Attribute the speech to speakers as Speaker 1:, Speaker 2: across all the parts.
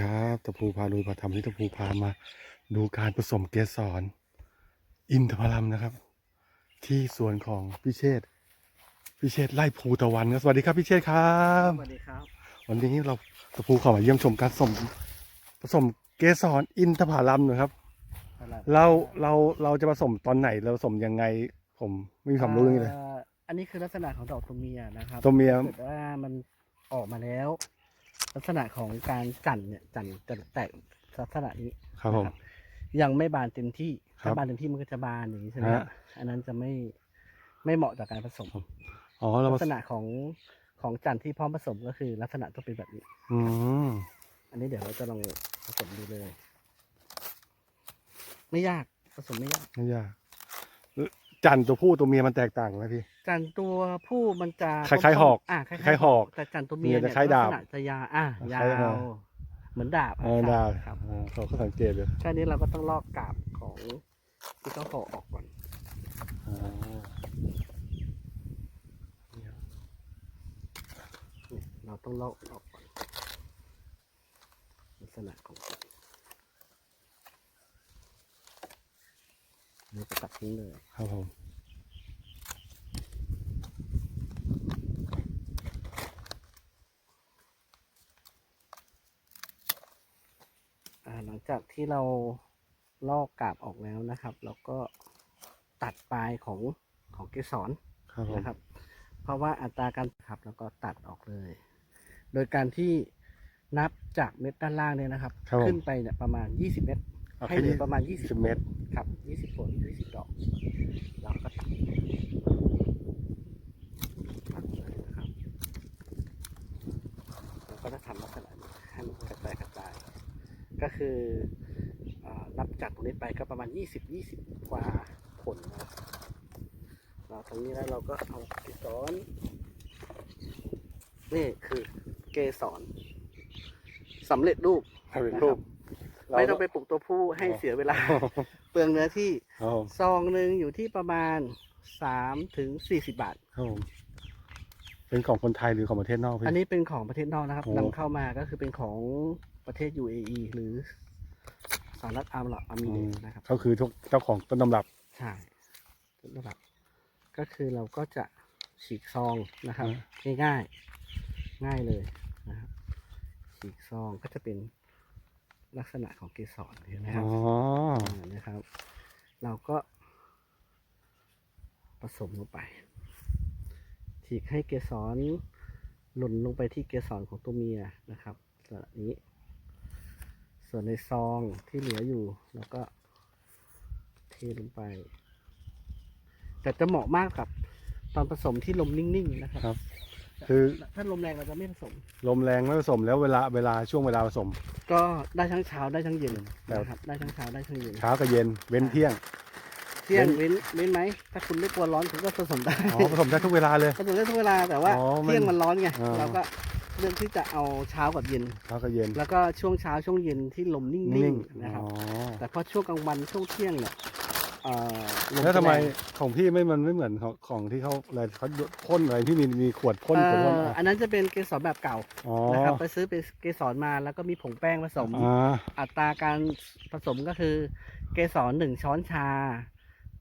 Speaker 1: ครับตะพูพาลุยพาทำที่ตะพูพามาดูการผสมเกสรอินทผลัมนะครับ ที่สวนของพิเชษฐ์พิเชษฐ์ไล่ภูตะวันครับสวัสดีครับพิเชษฐ์ครับ
Speaker 2: สวัสดีครับ
Speaker 1: วันนี้เราตะพูเข้ามาเยี่ยมชมการผสมผสมเกสรอินทผลัมนะครับ เราเราเราจะผสมตอนไหนเราผสมยังไง ผมไม่มีความรู้เรื่องนี้เลย
Speaker 2: อ่ออันนี้คือลักษณะของดอกตัวเมียนะครับ
Speaker 1: ตัวเมีย
Speaker 2: ถ้าเกิดว่ามันออกมาแล้ว ลักษณะของการจันทร์เนี่ยจันทร์จะแตกลักษณะนี้
Speaker 1: ครับผม
Speaker 2: นะยังไม่บานเต็มที่
Speaker 1: ครับ
Speaker 2: ถ้าบานเต็มที่มันก็จะบานอย่างนี้ใช่ไหม
Speaker 1: ฮะ
Speaker 2: อันนั้นจะไม่ไม่เหมาะต่อการผสม
Speaker 1: อ๋อเรา
Speaker 2: ลั
Speaker 1: ผ
Speaker 2: ก
Speaker 1: ส
Speaker 2: ษ
Speaker 1: ม
Speaker 2: ณะของของจันทร์ที่พร้อมผสมก็คือ ลักษณะต้องเป็นแบบนี้
Speaker 1: อืม
Speaker 2: อันนี้เดี๋ยวเราจะลองผสมดูเลย ไม่ยากผสมไม่ยาก
Speaker 1: ไม่ยาก จันทร์ตัวผู้ตัวเมียมันแตกต่างไหมพี่
Speaker 2: จันตัวผู้มันจะ
Speaker 1: คล้ายๆหอก
Speaker 2: อ่าค
Speaker 1: คล้า
Speaker 2: ล้ายย
Speaker 1: ๆ
Speaker 2: ๆ
Speaker 1: หอก
Speaker 2: แต่จันตัวเมีย
Speaker 1: เมียจะ
Speaker 2: เนี่ย
Speaker 1: คล้ายดาบ
Speaker 2: ลักษณะจะยาวอะ
Speaker 1: ค
Speaker 2: ยา
Speaker 1: ล้ายๆ
Speaker 2: วเหมือนดาบ
Speaker 1: เออดาว
Speaker 2: ครับ
Speaker 1: อ่าเขาก็สังเกตเลย
Speaker 2: แค่นี้เราก็ต้องลอกกาบของที่เขาห่อออกก่อน
Speaker 1: อ่า
Speaker 2: นี่เราต้องลอกออกก่อนลักษณะของจัน เราจะตัดทิ้งเลย
Speaker 1: ครับผม
Speaker 2: อ่าหลังจากที่เราลอกกาบออกแล้วนะครับ เราก็ตัดปลายของของเกสร
Speaker 1: ครับผม
Speaker 2: นะครับ เพราะว่าอัตราการขับแล้วก็ตัดออกเลย โดยการที่นับจากเม็ดด้านล่างเนี่ยนะครับ
Speaker 1: ครับผม
Speaker 2: ขึ้นไปเนี่ยประมาณ 20 เม็ด
Speaker 1: เอา
Speaker 2: ให้
Speaker 1: แค่
Speaker 2: เหลื
Speaker 1: นี้
Speaker 2: อประมาณ
Speaker 1: สิบ
Speaker 2: 20
Speaker 1: เมตร
Speaker 2: ครับ 20ผล20 ดอกเราก็ตัดตัดเลยนะครับเราก็จะทำลักษณะนี้ให้มันกระจายกระจาย ก็คืออ่านับจากตรงนี้ไปก็ประมาณ 20 20 กว่าผลนะครับเราตรงนี้แล้วเราก็เอาเกสรนี่คือเกสรสำเร็จรูป
Speaker 1: ให้เป็นรูป
Speaker 2: ไม่ต้องไปปลูกตัวผู้ให้เสียเวลา เปลืองเนื้อที่
Speaker 1: ครับผม
Speaker 2: ซองหนึ่งอยู่ที่ประมาณสามถึงสี่สิบาท
Speaker 1: ครับผมเป็นของคนไทยหรือของประเทศนอกพี่
Speaker 2: อันนี้เป็นของประเทศนอกนะครับ
Speaker 1: โอ้
Speaker 2: นำเข้ามาก็คือเป็นของประเทศ UAE หรือสหรัฐอาหรับอามีเรตส์นะครับ
Speaker 1: เขาคือทุกเจ้าของต้นตำรับ
Speaker 2: ใช่ระดับ ก็คือเราก็จะฉีกซองนะครับ ง่ายๆ ง่ายเลยนะครับฉีกซองก็จะเป็น ลักษณะของเกสรเห็นไหมค
Speaker 1: อ๋
Speaker 2: รั
Speaker 1: อบ
Speaker 2: อ่านะครับ เราก็ ผสมลงไปฉีกให้เกสรหล่นลงไปที่เกสรของตัวเมียนะครับแบบนี้ ส่วนในซองที่เหลืออยู่เราก็เทลงไป แต่จะเหมาะมากกับตอนผสมที่ลมนิ่งๆนะครับ
Speaker 1: ครับคือ
Speaker 2: ถ้าลมแรงเราจะไม่ผสม
Speaker 1: ลมแรงไม่ผสมแล้วเวลาเวลาช่วงเวลาผสม
Speaker 2: ก็ได้ทั้งเช้าได้ทั้งเย็น
Speaker 1: แล้ว
Speaker 2: นะครับได้ทั้งเช้าได้ทั้งเย็น
Speaker 1: เช้ากับเย็นเว้นเที่ยง
Speaker 2: เที่ยง
Speaker 1: เว้น
Speaker 2: เว้นเว้นไหมถ้าคุณไม่กลัวร้อนคุณก็ผสมได้
Speaker 1: อ๋อผสมได้ทุกเวลาเลย
Speaker 2: ผสมได้ทุกเวลาแต่ว่า
Speaker 1: อ๋อมัน
Speaker 2: เที่ยงมันร้อนไง
Speaker 1: อ่า
Speaker 2: เราก็เลือกที่จะเอาเช้ากับเย็น
Speaker 1: เช้ากับเย็น
Speaker 2: แล้วก็ช่วงเช้าช่วงเย็นที่ลมนิ่
Speaker 1: นิ่
Speaker 2: ง
Speaker 1: ง
Speaker 2: ๆนะครับ
Speaker 1: อ๋อ
Speaker 2: แต่พอช่วงกลางวันช่วงเที่ยงเนี่ยเอ่อล
Speaker 1: แล้วทำไม
Speaker 2: จะรง
Speaker 1: ของพี่ไม่มันไม่เหมือนของของที่เขาอะไรเขาพ่นอะไรที่มีมีขวดพ่น
Speaker 2: เอ่
Speaker 1: ขวดพ่น
Speaker 2: ออันนั้นจะเป็นเกสรแบบเก่า
Speaker 1: อ๋อ
Speaker 2: นะครับไปซื้อเป็นเกสรมาแล้วก็มีผงแป้งผสม
Speaker 1: อ่า
Speaker 2: อัตราการผสมก็คือ เกสรหนึ่งช้อนชา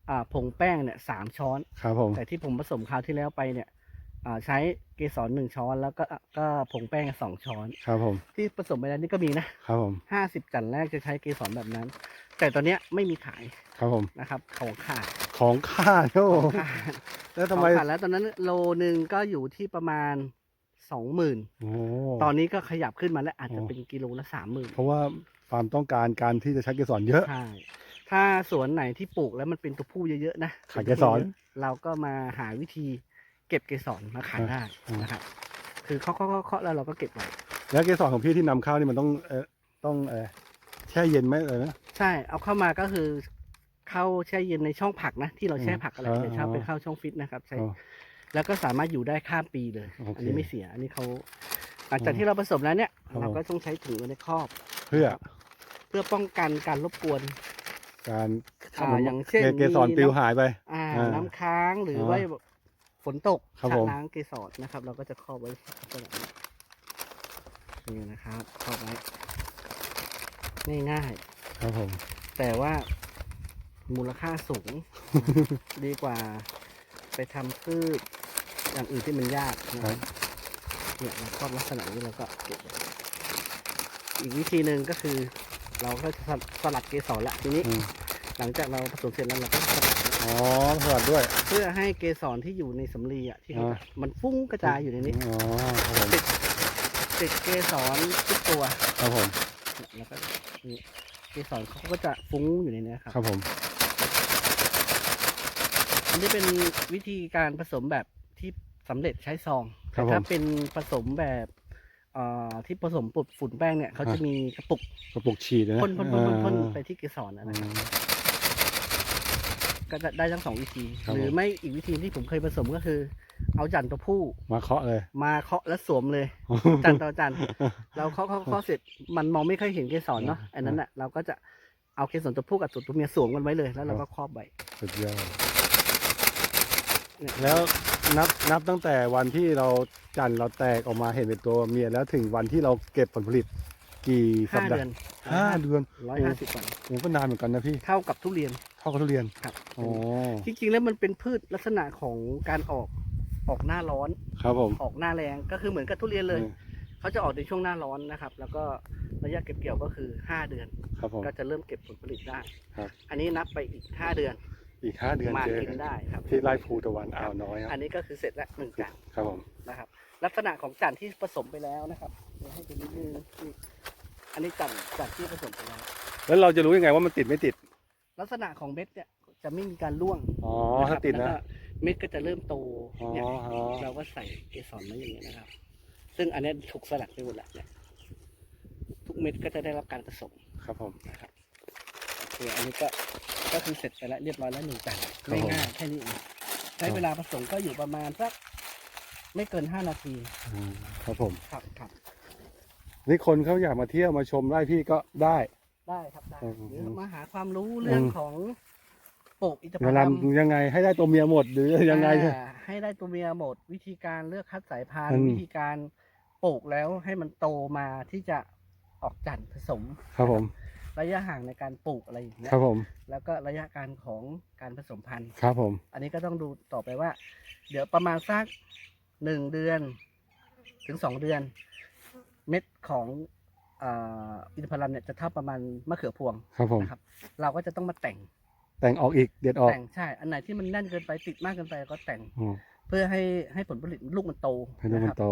Speaker 2: อ่าผงแป้งเนี่ยสามช้อน
Speaker 1: ครับผม
Speaker 2: แต่ที่ผมผสมคราวที่แล้วไปเนี่ยอ่าใช้เกสรหนึ่งช้อนแล้วก็ก็ผงแป้งสองช้อน
Speaker 1: ครับผม
Speaker 2: ที่ผสมไปแล้วนี่ก็มีนะครับ
Speaker 1: ผม
Speaker 2: ห้าสิบจันแรกจะใช้เกสรแบบนั้น แต่ตอนเนี้ยไม่มีขาย
Speaker 1: ครับผม
Speaker 2: นะครับ ของขาด
Speaker 1: ของข้าโน่
Speaker 2: ของขาด
Speaker 1: แล้วทำ
Speaker 2: ของ
Speaker 1: ไม
Speaker 2: ขาดแล้วตอนนั้นโลหนึ่งก็อยู่ที่ประมาณสองหมื่น
Speaker 1: โอ้
Speaker 2: ตอนนี้ก็ขยับขึ้นมาแล้วอาจจะ
Speaker 1: โอ้
Speaker 2: เป็นกิโลละสามหมื่น
Speaker 1: เพราะว่าความต้องการการที่จะใช้เกสรเยอะ
Speaker 2: ใช่ถ้าสวนไหนที่ปลูกแล้วมันเป็นตัวผู้เยอะๆนะ
Speaker 1: ขายเกสร
Speaker 2: เราก็มาหาวิธีเก็บเกสรมาขายได้
Speaker 1: อ่าน
Speaker 2: นะครับ คือเคาะเคาะเคาะเคาะแล้วเราก็เก็บไว้
Speaker 1: แล้วเกสรของพี่ที่นำเข้านี่มันต้องเออต้องเออแช่เย็นไหมเลยนะ
Speaker 2: ใช่ เอาเข้ามาก็คือเข้าแช่เย็นในช่องผักนะ ที่เราแช่ผักอะไร
Speaker 1: อ๋อ
Speaker 2: เดี๋ยวเช้าไปเข้าช่องฟิตนะครับ ใช่
Speaker 1: อ๋อ
Speaker 2: แล้วก็สามารถอยู่ได้ข้ามปีเลย
Speaker 1: โอเค
Speaker 2: อันนี้ไม่เสีย อันนี้เขาหลังจาก
Speaker 1: อ๋อ
Speaker 2: ที่เราผสมแล้วเนี่ย
Speaker 1: ครับ
Speaker 2: เราก็ต้องใช้ถุงไว้ในครอบ
Speaker 1: เพื่อ
Speaker 2: เพื่อป้องกันการรบกวน
Speaker 1: การ
Speaker 2: อ่าอย่างเช่น
Speaker 1: เกสร
Speaker 2: มี
Speaker 1: ปลิว
Speaker 2: น้ำ
Speaker 1: หายไป
Speaker 2: อ่า
Speaker 1: อ่า
Speaker 2: น้ำค้างหรืออ
Speaker 1: อ
Speaker 2: ว่าฝนตก
Speaker 1: ครับ
Speaker 2: ชะ
Speaker 1: ผม
Speaker 2: ล้างเกสรนะครับ เราก็จะครอบไว้ลักษณะนี้นี่นะครับครอบไว้ง่าย
Speaker 1: ครับผม
Speaker 2: ๆแต่ว่า มูลค่าสูง ดีกว่า ไปทำพืชอย่างอื่นที่มันยากนะ
Speaker 1: ค
Speaker 2: ค
Speaker 1: รั
Speaker 2: รั
Speaker 1: บบ
Speaker 2: เนี่ยเราครอบลักษณะนี้เราก็เก็บอีกวิธีหนึ่งก็คือ เราก็จะสลัดเกสรละทีนี้
Speaker 1: อืม
Speaker 2: หลังจากเราผสมเสร็จแล้วเราก็สลัด
Speaker 1: อ๋อสวัสดด้วย
Speaker 2: เพื่อให้เกสรที่อยู่ในสำลีอะที่เขา
Speaker 1: อ่า
Speaker 2: มันฟุ้งกระจายอยู่ในนี้
Speaker 1: อ๋อครับผม
Speaker 2: ติดเกสรทุกตัว
Speaker 1: ครับผม
Speaker 2: เนี่ยแล้วก็นี่เกสรเขาก็จะฟุ้งอยู่ในนี้ครับ
Speaker 1: ครับผม
Speaker 2: อันนี้เป็นวิธีการผสมแบบที่สำเร็จใช้ซอง
Speaker 1: ครั
Speaker 2: แต่
Speaker 1: บผม
Speaker 2: ถ้าเป็นผสมแบบเอ่อที่ผสมปุดฝุ่นแป้งเนี่ยเขาจะมีกระปุก
Speaker 1: กระปุกฉีดนะ
Speaker 2: พ่นพ่นพ่นพ่นพ่น
Speaker 1: อ่า
Speaker 2: ไปที่เกสรนะ
Speaker 1: อื
Speaker 2: นะครับ
Speaker 1: ม
Speaker 2: ก็จะได้ทั้งสองวิธี
Speaker 1: ครับ
Speaker 2: หรือ
Speaker 1: ผม
Speaker 2: ไม่อีกวิธีที่ผมเคยผสมก็คือ เอาจันทร์ตัวผู้
Speaker 1: มาเคาะเลย
Speaker 2: มาเคาะแล้วสวมเลย จันทร์ต่อจันทร์เราเคาะเคาะเคาะเสร็จมันมองไม่ค่อยเห็นเกสรเนาะ
Speaker 1: อ่า
Speaker 2: อันนั้นน่ะเราก็จะเอาเกสรตัวผู้กับตัวเมียสวมกันไว้เลย แล้วเรา
Speaker 1: ครั
Speaker 2: ก็
Speaker 1: บ
Speaker 2: ครอบไว้
Speaker 1: สุดยอด
Speaker 2: เนี่ย
Speaker 1: แล้วนับนับตั้งแต่วันที่เราจันทร์เราแตกออกมาเห็นเป็นตัวเมียแล้วถึงวันที่เราเก็บผลผลิตกี่สัป
Speaker 2: ห้า
Speaker 1: ดา
Speaker 2: เดือน
Speaker 1: ห์ห้าเดือน
Speaker 2: ร้อยห้าสิบวัน
Speaker 1: โอ้ก็นานเหมือนกันนะพี่
Speaker 2: เท่ากับทุเรียน
Speaker 1: เท่ากับทุเรียน
Speaker 2: ครับ
Speaker 1: อ๋อ
Speaker 2: จริงๆแล้วมันเป็นพืชลักษณะของการออกออกหน้าร้อน
Speaker 1: ครับผม
Speaker 2: ออกหน้าแรงก็คือเหมือนกับทุเรียนเลย
Speaker 1: อืม
Speaker 2: เขาจะออกในช่วงหน้าร้อนนะครับ แล้วก็ระยะเก็บเกี่ยวก็คือ 5 เดือน
Speaker 1: ครับผม
Speaker 2: ก็จะเริ่มเก็บผลผลิตได้
Speaker 1: ครับ
Speaker 2: อันนี้นับไปอีก 5 เดือน
Speaker 1: อีกห้าเดือน
Speaker 2: มา
Speaker 1: เจอ
Speaker 2: กินได้ครับ
Speaker 1: ที่ไร่ภูตะวันอ่าวน้อยค
Speaker 2: อั
Speaker 1: รับ
Speaker 2: นนี้ก็คือเสร็จแล้วหนึ่งจาน
Speaker 1: ครับผม
Speaker 2: นะครับ ลักษณะของจานที่ผสมไปแล้วนะครับเดี๋ยวให้ดูนิดนึงนี่อันนี้จานจานที่ผสมไปแล้ว
Speaker 1: แล้วเราจะรู้ยังไงว่ามันติดไม่ติด
Speaker 2: ลักษณะของเม็ดเนี่ยจะไม่มีการร่วง
Speaker 1: อ๋อ
Speaker 2: นะค
Speaker 1: ถ้า
Speaker 2: รับ
Speaker 1: ติด
Speaker 2: แล้ว
Speaker 1: นะ
Speaker 2: ก็เม็ดก็จะเริ่มโต
Speaker 1: อ๋อ
Speaker 2: เนี่ย
Speaker 1: อ๋อ
Speaker 2: เราก็ใส่เกสรมาอย่างนี้ยนะครับ ซึ่งอันนี้ถูกสลัดไปหมดแล้วเนี่ยทุกเม็ดก็จะได้รับการผสม
Speaker 1: ครับผม
Speaker 2: นะครับ โอเคอันนี้ก็ก็คือเสร็จไปแล้วเรียบร้อยแล้วหนึ่งจาน
Speaker 1: ครับผม
Speaker 2: ง่ายๆแค่นี้เองใช้เวลาผสมก็อยู่ประมาณสักไม่เกินห้านาที
Speaker 1: อืมครับผม
Speaker 2: ครับครับ
Speaker 1: นี่คนเขาอยากมาเที่ยวมาชมไร่พี่ก็ได้
Speaker 2: ได้ครับได้
Speaker 1: อืม
Speaker 2: หรือมาหาความรู้เรื่อง
Speaker 1: อืม
Speaker 2: ของปลูกอินทผ
Speaker 1: จะ
Speaker 2: ลัม
Speaker 1: ทำยังไงให้ได้ตัวเมียหมดหรือยังไง
Speaker 2: อ่าให้ได้ตัวเมียหมด วิธีการเลือกคัดสายพัน
Speaker 1: อื
Speaker 2: ธุ์
Speaker 1: ม
Speaker 2: วิธีการปลูกแล้วให้มันโตมาที่จะออกจันทร์ผสม
Speaker 1: ครับผม
Speaker 2: ระยะห่างในการปลูกอะไรอย่างเงี้
Speaker 1: ค
Speaker 2: ย
Speaker 1: รับผม
Speaker 2: แล้วก็ระยะการของการผสมพันธุ์
Speaker 1: ครับผม
Speaker 2: อันนี้ก็ต้องดูต่อไปว่า เดี๋ยวประมาณสักหนึ่งเดือนถึงสองเดือน เม็ดของอ่าอินทผลัมเนี่ยจะเท่าประมาณมะเขือพวง
Speaker 1: ครับผม
Speaker 2: นะครับ เราก็จะต้องมาแต่ง
Speaker 1: แต่งออกอีกเด็ดออก
Speaker 2: แต่งใช่ อันไหนที่มันแน่นเกินไปติดมากเกินไปก็แต่ง
Speaker 1: อ๋อ
Speaker 2: เพื่อให้ให้ผลผลิตลูกมันโต
Speaker 1: ให้ลูก
Speaker 2: นะ
Speaker 1: มั
Speaker 2: คนรับ
Speaker 1: โต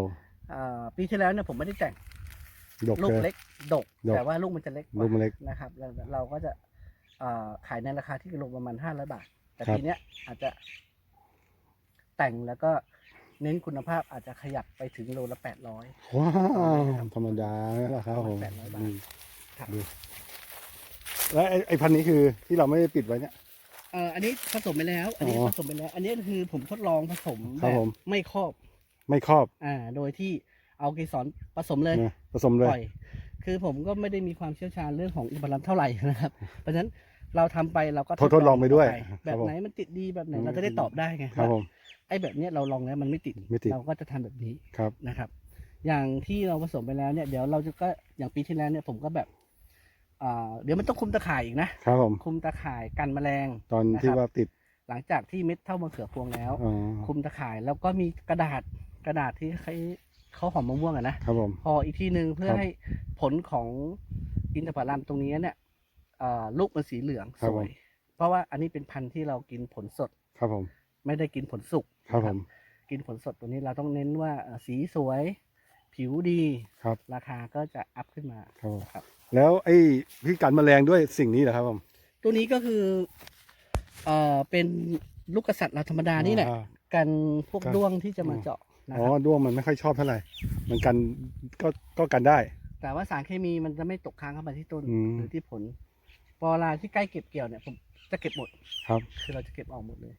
Speaker 2: อ่าปีที่แล้วเนี่ยผมไม่ได้แต่ง
Speaker 1: ดก
Speaker 2: ลูก
Speaker 1: เลย
Speaker 2: เล็กดก
Speaker 1: ดก
Speaker 2: แต่ว่าลูกมันจะเล็กก
Speaker 1: ลู
Speaker 2: ว่าก
Speaker 1: มันเล็ก
Speaker 2: นะครับเราเราก็จะอ่าขายในราคาที่กิโลประมาณห้าร้อยบาท แต่
Speaker 1: ครับ
Speaker 2: ทีเนี้ยอาจจะ แต่งแล้วก็เน้นคุณภาพอาจจะขยับไปถึงโลละแปดร้อย
Speaker 1: ว้าวธรรมดาแล้วครับผม
Speaker 2: แปดร้อยบาท
Speaker 1: อืม
Speaker 2: ครับ
Speaker 1: ดูแล้วไอ้ไอ้พันธุ์นี้คือที่เราไม่ได้ปิดไว้เนี่ย
Speaker 2: เอ่ออันนี้ผสมไปแล้ว อันนี้
Speaker 1: อ๋อ
Speaker 2: ผสมไปแล้ว อันนี้คือผมทดลองผสม
Speaker 1: ค
Speaker 2: แบ
Speaker 1: รับบผม
Speaker 2: ไม่ครอบ
Speaker 1: ไม่ครอบ
Speaker 2: อ่า โดยที่ เอาเกสรผสมเลย
Speaker 1: นะผสมเลย
Speaker 2: ปล่อย คือผมก็ไม่ได้มีความเชี่ยวชาญเรื่องของอินทผลัมเท่าไหร่นะครับ เพราะฉะนั้นเราทำไปเราก็
Speaker 1: ทดทดลองไปด้วย
Speaker 2: ต่อ
Speaker 1: ครับ
Speaker 2: แบบ
Speaker 1: ผม
Speaker 2: ไหนมันติดดีแบบไหน
Speaker 1: อืม
Speaker 2: เราจะได้ตอบได้ไง
Speaker 1: ครับ
Speaker 2: ว่า
Speaker 1: ผม
Speaker 2: ไอ้แบบเนี้ยเราลองแล้วมันไม่ติด
Speaker 1: ไม่ติด
Speaker 2: เราก็จะทำแบบนี้
Speaker 1: ครับ
Speaker 2: นะครับ อย่างที่เราผสมไปแล้วเนี่ยเดี๋ยวเราจะก็อย่างปีที่แล้วเนี่ยผมก็แบบอ่าเดี๋ยวมันต้องคุมตะข่ายอีกนะครับ
Speaker 1: ผม
Speaker 2: คุมตะข่ายกันแมลง
Speaker 1: ตอนที่
Speaker 2: นะครับ
Speaker 1: ว่าติด
Speaker 2: หลังจากที่เม็ดเท่ามะเขือพวงแล้ว
Speaker 1: อ๋อ
Speaker 2: คุมตะข่ายแล้วก็มีกระดาษกระดาษที่เขา เขาหอมมะม่วงอะนะ
Speaker 1: ครับผม
Speaker 2: พออีกทีหนึ่งเพื่อ
Speaker 1: ครับ
Speaker 2: ให้ผลของอินทผลัมตรงนี้เนี่ยเอ่อลูกมันสีเหลือง
Speaker 1: ครั
Speaker 2: ส
Speaker 1: บผม
Speaker 2: วย เพราะว่าอันนี้เป็นพันธุ์ที่เรากินผลสด
Speaker 1: ครับผม
Speaker 2: ไม่ได้กินผลสุก
Speaker 1: ครับ
Speaker 2: นะ
Speaker 1: ผม
Speaker 2: กินผลสดตัวนี้เราต้องเน้นว่าเอ่อสีสวย ผิวดี
Speaker 1: ครับ
Speaker 2: ราคาก็จะอัพขึ้นมา
Speaker 1: ครับผม
Speaker 2: นะครับ
Speaker 1: แล้วไอ้พี่กันแมลงด้วยสิ่งนี้เหรอครับผม
Speaker 2: ตัวนี้ก็คือเอ่อเป็นลูกกษัตริย์เราธรรมดานี่แหละ
Speaker 1: อ่า
Speaker 2: กันพวก
Speaker 1: ครับ
Speaker 2: ด้วงที่จะมา
Speaker 1: อืม
Speaker 2: เจาะ นะ
Speaker 1: อ๋
Speaker 2: ค
Speaker 1: อ
Speaker 2: รับ
Speaker 1: ด้วงมันไม่ค่อยชอบเท่าไหร่ มันกันก็ก็กันได้
Speaker 2: แต่ว่าสารเคมีมันจะไม่ตกค้างเข้ามาที่ต้น
Speaker 1: อืม
Speaker 2: หรือที่ผล พอเวลาที่ใกล้เก็บเกี่ยวเนี่ยผมจะเก็บหมด
Speaker 1: ครับ
Speaker 2: คือเราจะเก็บออกหมดเลย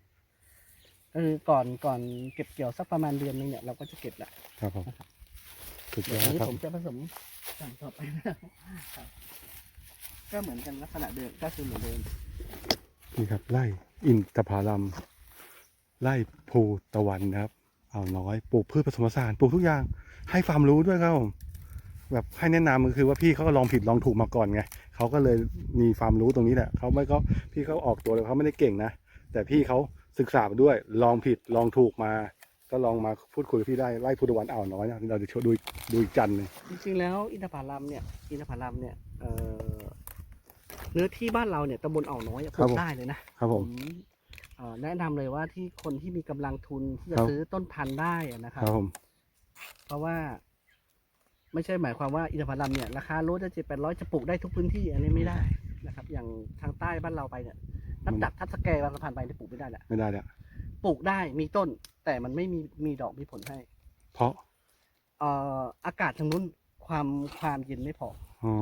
Speaker 2: ก็คือก่อนก่อนเก็บเกี่ยวสักประมาณเดือนนึงเนี่ยเราก็จะเก็บแหละ
Speaker 1: ครับผมสุดย
Speaker 2: เดี๋ยว
Speaker 1: อ
Speaker 2: อั
Speaker 1: ด
Speaker 2: นนี้
Speaker 1: ครับ
Speaker 2: ผมจะผสมสั่งต่อไปนะครับ ก็เหมือนกันลักษณะเดิมก็คือเหมือนเดิม
Speaker 1: นี่ครับไร่อินทผลัมไร่ภูตะวันนะครับ เอาน้อย ปลูกพืชผสมผสานปลูกทุกอย่าง ให้ความรู้ด้วยครับผมแบบให้แนะนำก็คือว่าพี่เขาก็ลองผิดลองถูกมาก่อนไงเขาก็เลยมีความรู้ตรงนี้แหละเขาไม่ก็พี่เขาออกตัวเลยเขาไม่ได้เก่งนะ แต่พี่เขาศึกษามาด้วยลองผิดลองถูกมา ก็ลองมาพูดคุยกับพี่ได้ไล่พุทธวันอ่าวน้อยนะเราจะดูดูอีกจันทร์หนึง
Speaker 2: จริงๆแล้วอินทผลัมเนี่ยอินทผลัมเนี่ยเอ่อเนื้อที่บ้านเราเนี่ยตำบลอ่าวน้อยอะปลูกได้เลยนะครับ
Speaker 1: ผม
Speaker 2: เอ่อแนะนำเลยว่าที่คนที่มีกำลังทุนที่จะ
Speaker 1: ครับ
Speaker 2: ซื้อต้นพันธุ์ได้อะนะค
Speaker 1: ครับรับผม
Speaker 2: เพราะว่า ไม่ใช่หมายความว่าอินทผลัมเนี่ยราคาโลจะเจ็ดแปดร้อยจะปลูกได้ทุกพื้นที่อันนี้ไม่ได้นะครับ อย่างทางใต้บ้านเราไปเนี่ยน้ำดักทับสแกบางสะพานไปเนี่ยปลูกไม่ได้แหละ
Speaker 1: ไม่ได้แล้ว
Speaker 2: ปลูกได้มีต้น แต่มันไม่มีมีดอกมีผลให้
Speaker 1: เพราะ
Speaker 2: เอ่ออากาศทางนู้นความความเย็นไม่พอ
Speaker 1: อ๋อ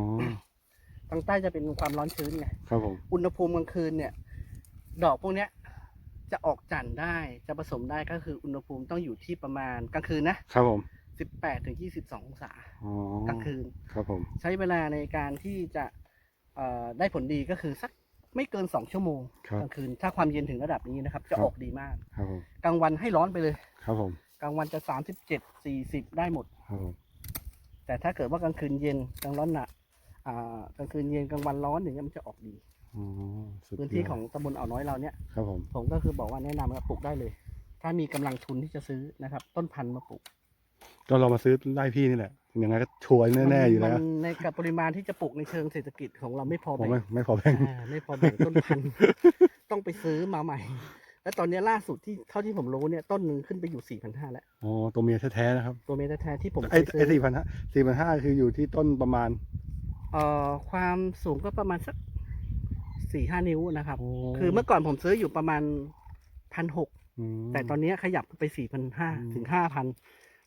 Speaker 2: ทางใต้จะเป็นความร้อนชื้นไง
Speaker 1: ครับผม
Speaker 2: อุณหภูมิกลางคืนเนี่ย ดอกพวกเนี้ย จะออกจันทร์ได้จะผสมได้ก็คืออุณหภูมิต้องอยู่ที่ประมาณกลางคืนนะครับ
Speaker 1: ผม
Speaker 2: 18ถึง22องศา
Speaker 1: อ๋อก
Speaker 2: ลางคืน
Speaker 1: ครับผม
Speaker 2: ใช้เวลาในการที่จะเอ่อได้ผลดีก็คือสักไม่เกิน2ชั่วโมง
Speaker 1: ครับ
Speaker 2: กลางคืน ถ้าความเย็นถึงระดับนี้นะครับ จะ
Speaker 1: ครับ
Speaker 2: ออกดีมาก
Speaker 1: ครับผม
Speaker 2: กลางวันให้ร้อนไปเลย
Speaker 1: ครับผม
Speaker 2: กลางวันจะ37 40ได้หมด
Speaker 1: ครับผม
Speaker 2: แต่ถ้าเกิดว่ากลางคืนเย็นกลางร้อนหนักอ่ากลางคืนเย็นกลางวันร้อนอย่างเงี้ยมันจะออกดี
Speaker 1: อ๋อสุดยด
Speaker 2: พื้นที่ของตำบลอ่าวน้อยเราเนี่ย
Speaker 1: ครับผม
Speaker 2: ผมก็คือบอกว่าแนะนำว่าปลูกได้เลย ถ้ามีกำลังทุนที่จะซื้อนะครับ ต้นพันธุ์มาปลูก
Speaker 1: ก็เรามาซื้อไล่พี่นี่แหละยังไงก็ชัวร์แน่ๆอยู่แล้ว
Speaker 2: มันในกับปริมาณที่จะปลูกในเชิงเศรษฐกิจของเราไม่พอ
Speaker 1: ผม
Speaker 2: แบ่ง
Speaker 1: ไม่ไม่พอแบ่ง
Speaker 2: อ่าไม่พอแบ่งต้นพันธุ์ ต้องไปซื้อมาใหม่ แล้วตอนนี้ล่าสุดที่เท่าที่ผมรู้เนี่ยต้นหนึ่งขึ้นไปอยู่สี่พันห้าแล้ว
Speaker 1: อ๋อตัวเมียแท้ๆนะครับ
Speaker 2: ตัวเมตรแท้ๆที่ผม
Speaker 1: ไอ้
Speaker 2: เคยซื้
Speaker 1: ไอ้สี่พันห้าสี่พันห้าคืออยู่ที่ต้นประมาณ
Speaker 2: เอ่อความสูงก็ประมาณสัก สี่ห้านิ้วนะครับ
Speaker 1: โอ้
Speaker 2: คือเมื่อก่อนผมซื้ออยู่ประมาณพันหก
Speaker 1: ม
Speaker 2: แต่ตอนนี้ขยับไปสี่พันห้า
Speaker 1: อืม
Speaker 2: ถึงห้าพัน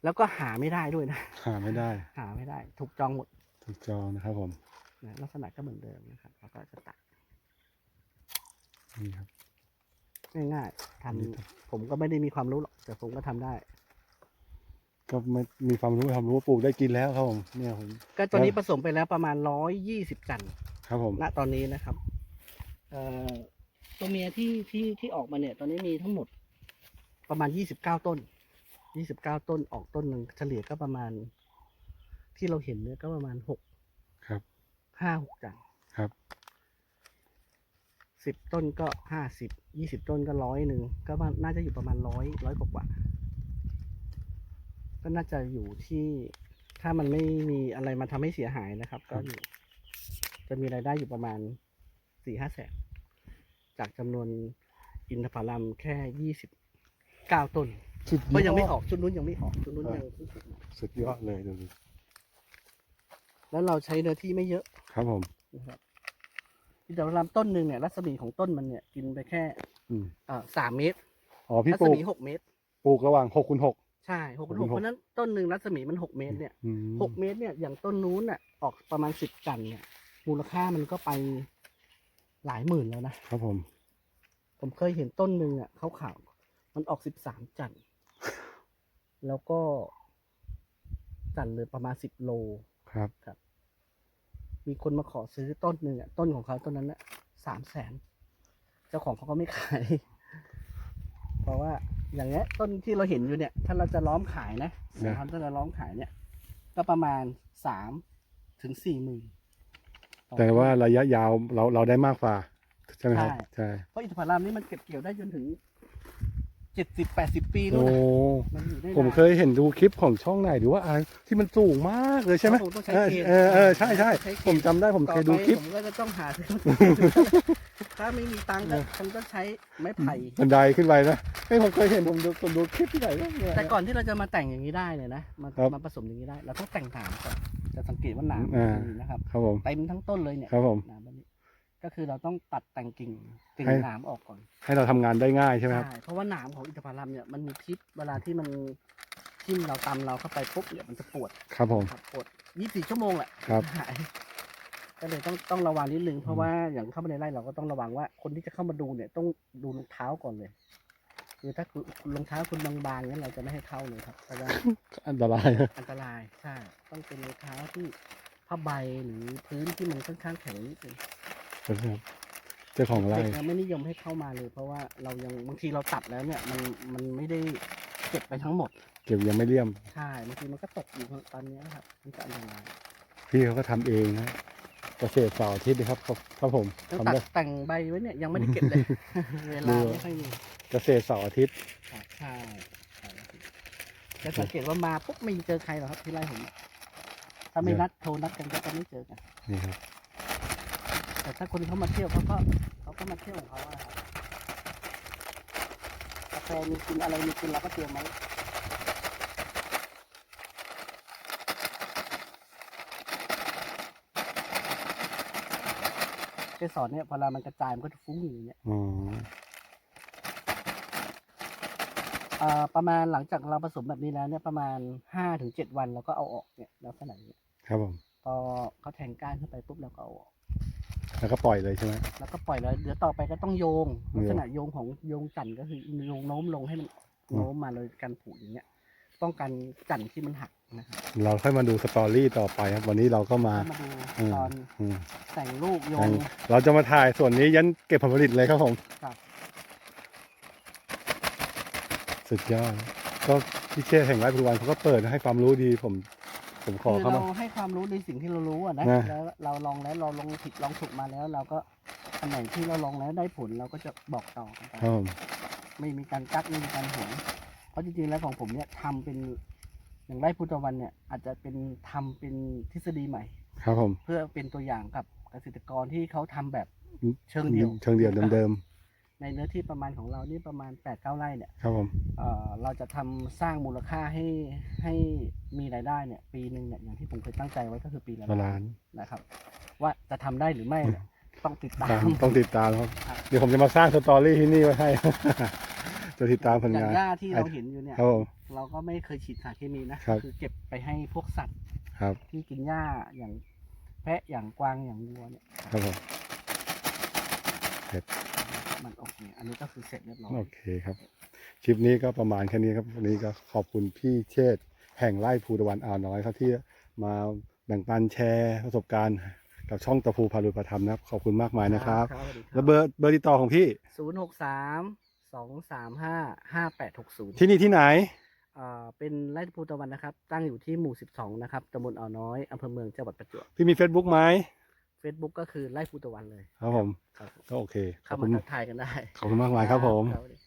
Speaker 2: แล้วก็หาไม่ได้ด้วยนะ
Speaker 1: หาไม่ได้
Speaker 2: หาไม่ได้ ถูกจองหมด
Speaker 1: ถูกจองนะครับผม
Speaker 2: นะลักษณะก็เหมือนเดิมนะครับแล้วก็จะตัด
Speaker 1: นี่ครับ
Speaker 2: ง่ายๆทำ
Speaker 1: อันนี้ครับ
Speaker 2: ผมก็ไม่ได้มีความรู้หรอกแต่ผมก็ทำได้
Speaker 1: ก็ไม่มีความรู้ความรู้ว่าปลูกได้กินแล้วครับผมเนี่ยผม
Speaker 2: ก็ตอนนี้
Speaker 1: แล้ว
Speaker 2: ผสมไปแล้วประมาณร้อยยี่สิบจันทร์
Speaker 1: ครับผม
Speaker 2: ณตอนนี้นะครับเอ่อ ตัวเมียที่ที่ที่ออกมาเนี่ย ตอนนี้มีทั้งหมด ประมาณยี่สิบเก้าต้นยี่สิบเก้าต้นออกต้นหนึ่งเฉลี่ยก็ประมาณ ที่เราเห็นเนี่ยก็ประมาณหก
Speaker 1: ครับ
Speaker 2: ห้าหกจันทร์
Speaker 1: ครับ
Speaker 2: สิบต้นก็ห้าสิบยี่สิบต้นก็ร้อยหนึ่งก็ว่าน่าจะอยู่ประมาณร้อยร้อยกว่าๆก็น่าจะอยู่ที่ถ้ามันไม่มีอะไรมาทำให้เสียหายนะครับ ก็อยู่ จะมีรายได้อยู่ประมาณ สี่ห้าแสน จากจำนวนอินทผลัมแค่ยี่สิบเก้าต้น
Speaker 1: สุด
Speaker 2: ก็ยังไม่ออกชุดนู้นยังไม่ออกชุดนู้นยัง
Speaker 1: สุดยอดเลยดูดิ
Speaker 2: แล้วเราใช้เนื้อที่ไม่เยอะ
Speaker 1: ครับผม
Speaker 2: นะครับอินทผลัมต้นหนึ่งเนี่ยรัศมีของต้นมันเนี่ยกินไปแค่
Speaker 1: อืม
Speaker 2: เอ่อสามเมตร
Speaker 1: อ๋อพี่
Speaker 2: รั
Speaker 1: ป
Speaker 2: ศ
Speaker 1: ลูก
Speaker 2: มีหกเมตร
Speaker 1: ปลูกระหว่างหกคูณหก
Speaker 2: ใช่หก
Speaker 1: หก
Speaker 2: หก
Speaker 1: หก
Speaker 2: เพราะฉะนั้นต้นหนึ่งรัศมีมันหกเมตรเนี่ย
Speaker 1: อืม
Speaker 2: หกเมตรเนี่ยอย่างต้นนู้นน่ะออกประมาณสิบจันเนี่ยมูลค่ามันก็ไป หลายหมื่นแล้วนะ
Speaker 1: ครับผม
Speaker 2: ผมเคยเห็นต้นหนึ่งอะขาวๆมันออกสิบสามจันทร์แล้วก็จันทร์เลยประมาณสิบโล
Speaker 1: ครับ
Speaker 2: มีคนมาขอซื้อต้นหนึ่งอะต้นของเขาต้นนั้นน่ะสามแสนเจ้าของเขาก็ไม่ขาย เพราะว่าอย่างเงี้ยต้นที่เราเห็นอยู่เนี่ย ถ้าเราจะล้อมขายนะนะครับถ้าเราล้อมขายเนี่ย ก็ประมาณสามถึงสี่หมื่นอ
Speaker 1: แต่ว่าระยะยาวเราเราได้มากกว่าใช่ไหมครับ
Speaker 2: ใช่
Speaker 1: ใช่
Speaker 2: เพราะอินทผลัมนี่มันเก็บเกี่ยวได้จนถึงเจ็ดสิบแปดสิบปีนู่
Speaker 1: โอ้
Speaker 2: นนะมันอยู่ได้นาน
Speaker 1: ผมเคยเห็นดูคลิปของช่องไหนหรือว่าอะไรที่มันสูงมากเลยใช่ไหม
Speaker 2: เพราะผมต้องใช้
Speaker 1: เออ
Speaker 2: เคน
Speaker 1: เออเออใช่ใช่
Speaker 2: ใช้เคน
Speaker 1: ผมจำได้ผมเคยดู
Speaker 2: ต่อไป
Speaker 1: คลิป
Speaker 2: ผมก็จะต้องหาถ้าไม่มีตังค์ก็คงต้องใช้ไม้ไผ่
Speaker 1: บันไดขึ้นไปนะเฮ้ยผมเคยเห็นผมดูผมดูคลิปที่ไหนวะเนี่ย
Speaker 2: แต่ก่อนที่เราจะมาแต่งอย่างนี้ได้เนี่ยนะมา
Speaker 1: ครับ
Speaker 2: มาผสมอย่างนี้ได้เราต้องแต่งหนามก่อน จะสังเกตว่าหนาม
Speaker 1: อ่า
Speaker 2: ดีนะครับ
Speaker 1: ครับผม
Speaker 2: เต็มทั้งต้นเลยเนี่ย
Speaker 1: ครับผม
Speaker 2: หนามแบบนี้ก็คือเราต้องตัดแต่งกิ่งกิ่ง
Speaker 1: ให้
Speaker 2: หนามออกก่อน
Speaker 1: ให้เราทำงานได้ง่ายใช่ไหมครับ
Speaker 2: ใช่เพราะว่าหนามของอินทผลัมเนี่ยมันมีพิษเวลาที่มันทิ่มเราตำเราเข้าไปปุ๊บเนี่ยมันจะปวด
Speaker 1: ครับผม
Speaker 2: ครับปวด 24 ชั่วโมงแหละ
Speaker 1: ครับ
Speaker 2: หายก็เลยต้องต้องระวังนิดนึงเพราะว่าอย่างเข้ามาในไร่เราก็ต้องระวังว่าคนที่จะเข้ามาดูเนี่ยต้องดูรองเท้าก่อนเลย คือถ้าคุณรองเท้าคุณบางๆเนี่ยเราจะไม่ให้เข้าเลยครับเพราะว่า
Speaker 1: อันตรายนะ
Speaker 2: อันตรายใช่ต้องเป็นรองเท้าที่ผ้าใบหรือพื้นที่มันค่อนข้างแข็งนิดนึง
Speaker 1: ครับเจ้าของไร่
Speaker 2: เด็กเราไม่นิยมให้เข้ามาเลย เพราะว่าเรายังบางทีเราตัดแล้วเนี่ยมันมันไม่ได้เก็บไปทั้งหมด
Speaker 1: เก็บยังไม่เลี่ยม
Speaker 2: ใช่บางทีมันก็ตกอยู่ตอนเนี้ยครับมันก็อันตราย
Speaker 1: พี่เขาก็ทำเองนะ เกษตรเสาร์อาทิตย์นะครับครับครับผม
Speaker 2: ต้อง
Speaker 1: ทำ
Speaker 2: ตัด
Speaker 1: ได้
Speaker 2: แต่งใบไว้เนี่ยยังไม่ได้เก็บเลย เวลาไม่ค่อยมี
Speaker 1: เกษตรเสาร์อาทิตย์
Speaker 2: ครับใช่ใช่จะสังเกตว่ามาปุ๊บไม่เจอใครหรอกครับที่ไร่ผมถ้าไม่นัดโทรนัดกันก็จะไม่เจอกัน
Speaker 1: นี่ครับ
Speaker 2: แต่ถ้าคนเขามาเที่ยวเขาก็เขาก็มาเที่ยวของเขาอะครับกาแฟมีกินอะไรมีกินเราก็เตรียมไว้ เกสรเนี่ยพอเรามันกระจายมันก็จะฟุ้งอยู่อย่างเงี้ย
Speaker 1: อ๋อ
Speaker 2: อ่าประมาณหลังจากเราผสมแบบนี้แล้วเนี่ยประมาณห้าถึงเจ็ดวันเราก็เอาออกเนี่ยลักษณะนี้ย
Speaker 1: ครับผม
Speaker 2: พอเขาแทงก้านเข้าไปปุ๊บเราก็เอาออก
Speaker 1: แล้วก็ปล่อยเลยใช่ไหม
Speaker 2: แล้วก็ปล่อยแล้วเดี๋ยวต่อไปก็ต้องโยง
Speaker 1: โยง
Speaker 2: ลักษณะโยงของโยงจันทร์ก็คือโยงโน้มลงให้มัน
Speaker 1: อืม
Speaker 2: โน้มมาเลยการผูกอย่างเงี้ย ป้องกันจันทร์ที่มันหักนะครับ
Speaker 1: เราค่อยมาดูสตอรี่ต่อไปครับ วันนี้เราก็มา
Speaker 2: ก็มาดู
Speaker 1: อืม
Speaker 2: ตอน
Speaker 1: อืม
Speaker 2: แต่งลูกโย
Speaker 1: ยัง
Speaker 2: ง
Speaker 1: เราจะมาถ่ายส่วนนี้ยันเก็บผลผลิตเลยครับผม
Speaker 2: ครับ
Speaker 1: สุดยอดก็พี่เชษฐ์แห่งไร่พุวันเขาก็เปิดให้ความรู้ดีผมผมขอ
Speaker 2: คือ
Speaker 1: เข้า
Speaker 2: เรา
Speaker 1: มา
Speaker 2: ให้ความรู้ในสิ่งที่เรารู้อะนะ
Speaker 1: นะ
Speaker 2: แล้วเราลองแล้วเราลองผิดลองถูกมาแล้ว เราก็อันไหนที่เราลองแล้วได้ผลเราก็จะบอกต่อกันไป
Speaker 1: ครับผม
Speaker 2: ไม่มีการกักไม่มีการหวงเพ ราะจริงๆแล้วของผมเนี่ยทำเป็นอย่างไร่พุทธวันเนี่ยอาจจะเป็นทำเป็นทฤษฎีใหม่
Speaker 1: ครับผม
Speaker 2: เพื่อเป็นตัวอย่างกับเกษตรกรที่เขาทำแบบเชิงเดี่ยว
Speaker 1: เชิงเดี่ยวเดิม
Speaker 2: ในเนื้อที่ประมาณของเรานี่ประมาณ8ปดเก้าไร่เนี่ย
Speaker 1: ๆครับผม
Speaker 2: เอ่อเราจะทำสร้างมูลค่าให้ให้มีรายได้เนี่ยปีหนึ่งเนี่ยอย่างที่ผมเคยตั้งใจไว้ก็คือปีละ
Speaker 1: ละ
Speaker 2: ล้า
Speaker 1: ล้านน
Speaker 2: นะครับ ว่าจะทำได้หรือไม่เนี่ยต้องติดตา
Speaker 1: ตาม
Speaker 2: ม
Speaker 1: ต้องติดตามครับ
Speaker 2: ครับ
Speaker 1: เดี๋ยวผมจะมาสร้างสตอรี่ที่นี่ไว้ให้ จะติดตามผลางน
Speaker 2: อย่างหญ้าที่เราเห็นอยู่เนี่ย
Speaker 1: ครับผม
Speaker 2: เราก็ไม่เคยฉีดสารเคมีนะครับอเก็บไปให้พวกสัตว์
Speaker 1: ครับ
Speaker 2: ที่กินหญ้าอย่างแพะอย่างกวางอย่างวัวเนี่ย
Speaker 1: ครับผม
Speaker 2: มันโอเคอันนี้ก็คือเสร็จเรียบร้อย
Speaker 1: โอเคครับ คลิปนี้ก็ประมาณแค่นี้ครับ วันนี้ก็ขอบคุณพี่เชษฐ์แห่งไร่ภูตะวันอ่าวน้อยครับที่มาแบ่งปันแชร์ประสบการณ์กับช่องตะภูพารุพธรรมนะครับ ขอบคุณมากมายนะครับแล้วเบอร์เบอร์ติดต่อของพี่
Speaker 2: ศูนย์หกสาม สองสามห้าห้าแปดหกศูนย์
Speaker 1: ที่นี่ที่ไหน
Speaker 2: อ่าเป็นไร่ภูตะวันนะครับ ตั้งอยู่ที่หมู่สิบสองนะครับตำบลอ่าวน้อยอำเภอเมืองจังหวัดประจวบ
Speaker 1: พี่มี Facebook ไหม
Speaker 2: Facebook ก็คือไร่ภูตะวันเลย
Speaker 1: ครับผม
Speaker 2: ครับ
Speaker 1: ก็โอเคขอ
Speaker 2: เข้า
Speaker 1: บ
Speaker 2: มา
Speaker 1: คุณ
Speaker 2: ทักทายกันได้
Speaker 1: ขอบคุณมากมายครับผม
Speaker 2: สวัสดีครับ